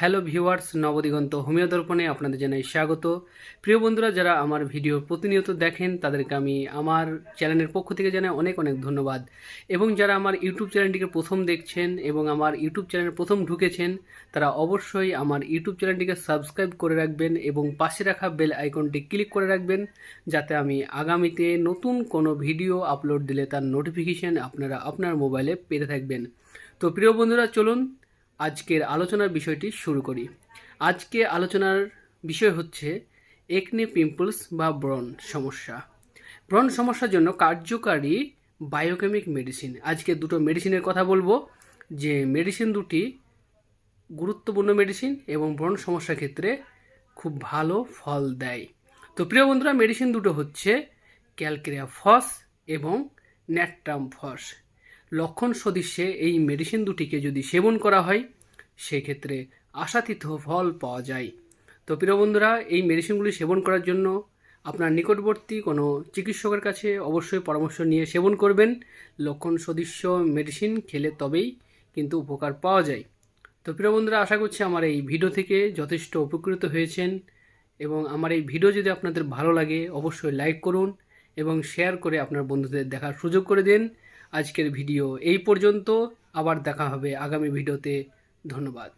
Hello viewers, Nabadiganta homeo দর্পণে আপনাদের জানাই স্বাগত। প্রিয় বন্ধুরা, যারা আমার ভিডিও প্রতিনিয়ত দেখেন, তাদেরকে আমি আমার চ্যানেলের পক্ষ থেকে জানাই অনেক অনেক ধন্যবাদ। এবং যারা আমার ইউটিউব চ্যানেলটিকে প্রথম দেখছেন এবং আমার ইউটিউব চ্যানেল প্রথম ঢুকেছেন, তারা অবশ্যই আমার ইউটিউব চ্যানেলটিকে সাবস্ক্রাইব করে রাখবেন এবং পাশে রাখা বেল আইকনটি ক্লিক করে রাখবেন, যাতে আমি আগামীতে নতুন কোনো ভিডিও আপলোড দিলে তার নোটিফিকেশান আপনারা আপনার মোবাইলে পেতে থাকবেন। তো প্রিয় বন্ধুরা, চলুন আজকের আলোচনার বিষয়টি শুরু করি। আজকে আলোচনার বিষয় হচ্ছে একনে, পিম্পলস বা ব্রণ সমস্যা। ব্রণ সমস্যার জন্য কার্যকারী বায়োকেমিক মেডিসিন। আজকে দুটো মেডিসিনের কথা বলব। যে মেডিসিন দুটি গুরুত্বপূর্ণ মেডিসিন এবং ব্রণ সমস্যার ক্ষেত্রে খুব ভালো ফল দেয়। তো প্রিয় বন্ধুরা, মেডিসিন দুটো হচ্ছে ক্যালকেরিয়া ফস এবং ন্যাট্রাম ফস। লক্ষণ সদৃশ্যে এই মেডিসিন দুটিকে যদি সেবন করা হয়, সেক্ষেত্রে আশাতীত ফল পাওয়া যায়। তো প্রিয় বন্ধুরা, এই মেডিসিনগুলি সেবন করার জন্য আপনার নিকটবর্তী কোনো চিকিৎসকের কাছে অবশ্যই পরামর্শ নিয়ে সেবন করবেন। লক্ষণ সদৃশ্য মেডিসিন খেলে তবেই কিন্তু উপকার পাওয়া যায়। তো প্রিয় বন্ধুরা, আশা করছি আমার এই ভিডিও থেকে যথেষ্ট উপকৃত হয়েছেন এবং আমার এই ভিডিও যদি আপনাদের ভালো লাগে, অবশ্যই লাইক করুন এবং শেয়ার করে আপনার বন্ধুদের দেখার সুযোগ করে দিন। আজকের ভিডিও এই পর্যন্ত। আবার দেখা হবে আগামী ভিডিওতে। ধন্যবাদ।